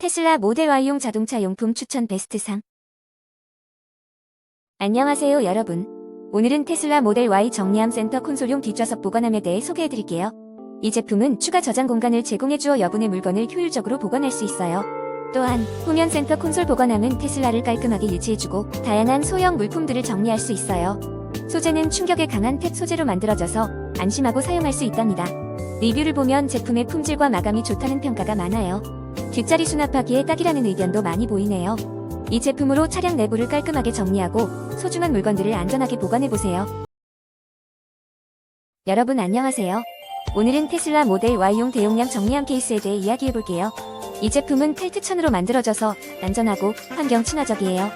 테슬라 모델 Y용 자동차 용품 추천 베스트상. 안녕하세요, 여러분. 오늘은 테슬라 모델 Y 정리함 센터 콘솔용 뒷좌석 보관함에 대해 소개해드릴게요. 이 제품은 추가 저장 공간을 제공해주어 여분의 물건을 효율적으로 보관할 수 있어요. 또한 후면 센터 콘솔 보관함은 테슬라를 깔끔하게 유지해주고 다양한 소형 물품들을 정리할 수 있어요. 소재는 충격에 강한 탭 소재로 만들어져서 안심하고 사용할 수 있답니다. 리뷰를 보면 제품의 품질과 마감이 좋다는 평가가 많아요. 뒷자리 수납하기에 딱이라는 의견도 많이 보이네요. 이 제품으로 차량 내부를 깔끔하게 정리하고 소중한 물건들을 안전하게 보관해보세요. 여러분 안녕하세요. 오늘은 테슬라 모델 Y용 대용량 정리함 케이스에 대해 이야기해볼게요. 이 제품은 펠트천으로 만들어져서 안전하고 환경 친화적이에요.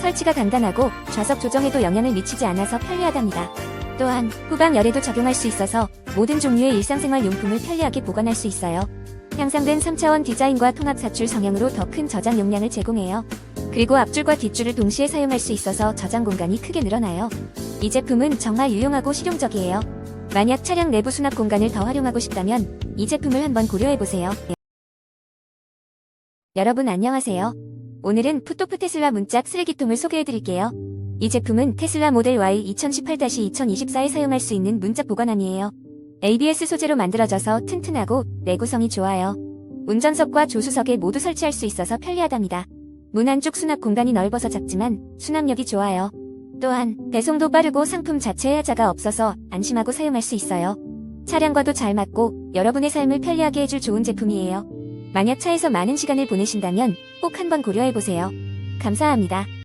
설치가 간단하고 좌석 조정에도 영향을 미치지 않아서 편리하답니다. 또한 후방 열에도 적용할 수 있어서 모든 종류의 일상생활 용품을 편리하게 보관할 수 있어요. 향상된 3차원 디자인과 통합 사출 성형으로 더 큰 저장 용량을 제공해요. 그리고 앞줄과 뒷줄을 동시에 사용할 수 있어서 저장 공간이 크게 늘어나요. 이 제품은 정말 유용하고 실용적이에요. 만약 차량 내부 수납 공간을 더 활용하고 싶다면 이 제품을 한번 고려해보세요. 여러분 안녕하세요. 오늘은 푸토프 테슬라 문짝 쓰레기통을 소개해드릴게요. 이 제품은 테슬라 모델 Y 2018-2024에 사용할 수 있는 문짝 보관함이에요. ABS 소재로 만들어져서 튼튼하고 내구성이 좋아요. 운전석과 조수석에 모두 설치할 수 있어서 편리하답니다. 문 안쪽 수납 공간이 넓어서 작지만 수납력이 좋아요. 또한 배송도 빠르고 상품 자체에 하자가 없어서 안심하고 사용할 수 있어요. 차량과도 잘 맞고 여러분의 삶을 편리하게 해줄 좋은 제품이에요. 만약 차에서 많은 시간을 보내신다면 꼭 한번 고려해보세요. 감사합니다.